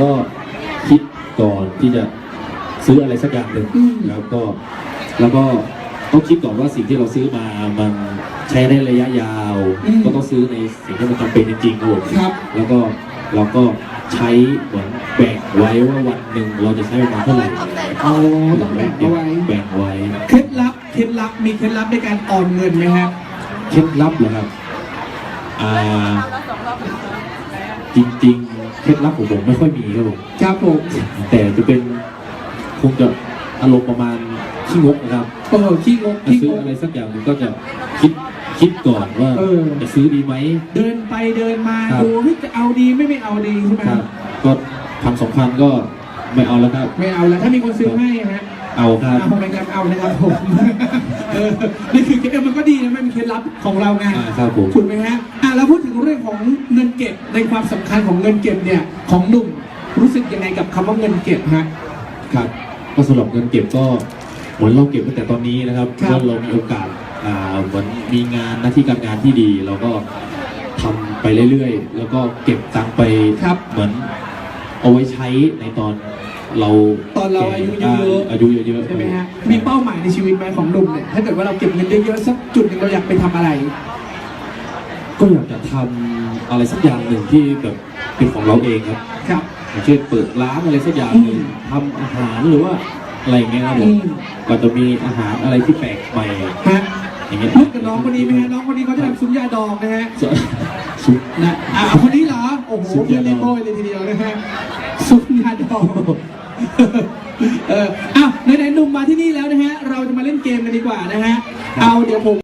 ก็คิดก่อนที่จะซื้ออะไรสักอย่างหนึ่งอืมแล้วก็แล้วก็ต้องคิดก่อนว่าสิ่งที่เราซื้อมามันใช้ได้ระยะยาว ก็ต้องซื้อในสิ่งที่มันจำเป็นจริงๆครับผมครับ แล้วก็เราก็ใช้เหมือนแบ่งไว้ว่าวันหนึ่งเราจะใช้ประมาณเท่าไหร่อ๋อต้องแบ่งเอาไว้แบ่งไว้เคล็ดลับเคล็ดลับมีเคล็ดลับในการออมเงินไหมครับเคล็ดลับเหรอครับอ่าจริงๆ เคล็ดลับของผมไม่ค่อยมีครับผมครับผมแต่จะเป็นคงจะอารมณ์ประมาณขี้งกนะครับเออขี้งกถ้าขี้ซื้งอกอะไรสักอย่างหนึ่งก็จะคิดคิดก่อนว่าเออ จะซื้อดีไหม เดินไปเดินมาครับ ดูเฮ้ยจะเอาดีไม่ไม่เอาดีใช่ไหมครับก็พันสองพันก็ไม่เอาแล้วครับ ไม่เอาแล้วถ้ามีคนซื้อให้ฮะเอาครับ เอาไปกันเอานะครับผมเออนี่คือเคล็ดลับมันก็ดีนะมันเป็นเคล็ ดลับของเราไงอ่าครับผม ถูกไหมฮะอะแล้วพูดถึงเรื่องของเงินเก็บในความสำคัญของเงินเก็บเนี่ยของหนุ่มรู้สึกยังไงกับคำว่าเงินเก็บฮะ ครับก็สำหรับเงินเก็บก็เหมือนเราเก็บตั้งแต่ตอนนี้นะครับครับเมื่อเรามีโอกาสอ่าเหมือนมีงานหน้าที่การงานที่ดีเราก็ทำไปเรื่อยๆ แล้วก็เก็บตังค์ไปครับ เหมือนเอาไว้ใช้ในตอน เราตอนเราอายุเยอะๆ อายุเยอะๆใช่ไหมฮะ มีเป้าหมายในชีวิตไหมของหนุ่มเนี่ย ถ้าเกิดว่าเราเก็บเงินเยอะๆสักจุดหนึ่งเราอยากไปทำอะไร ก็อยากจะทำอะไรสักอย่างหนึ่งที่แบบเป็นของเราเองครับครับ อย่างเช่นเปิดร้านอะไรสักอย่างหนึ่งอืมทำอาหารหรือว่าอะไรอย่างเงี้ยครับผอืมม ก็จะมีอาหารอะไรที่แปลกใหม่ฮะอย่างเงี้ยพูดกับน้องคนนี้ไหมฮะ น้องคนนี้เขาจะทำซุ้มยาดองนะฮะซุปนะ อ่าคนนี้เหรอ โอ้โหซุ้มเพื่อยานดเล่องนโบ้ยเลยทีเดียวนะฮะซุ้มยาดองเอออ้าวไหนๆหนุ่มมาที่นี่แล้วนะฮะ เราจะมาเล่นเกมกันดีกว่านะฮะ เอาเดี๋ยวผม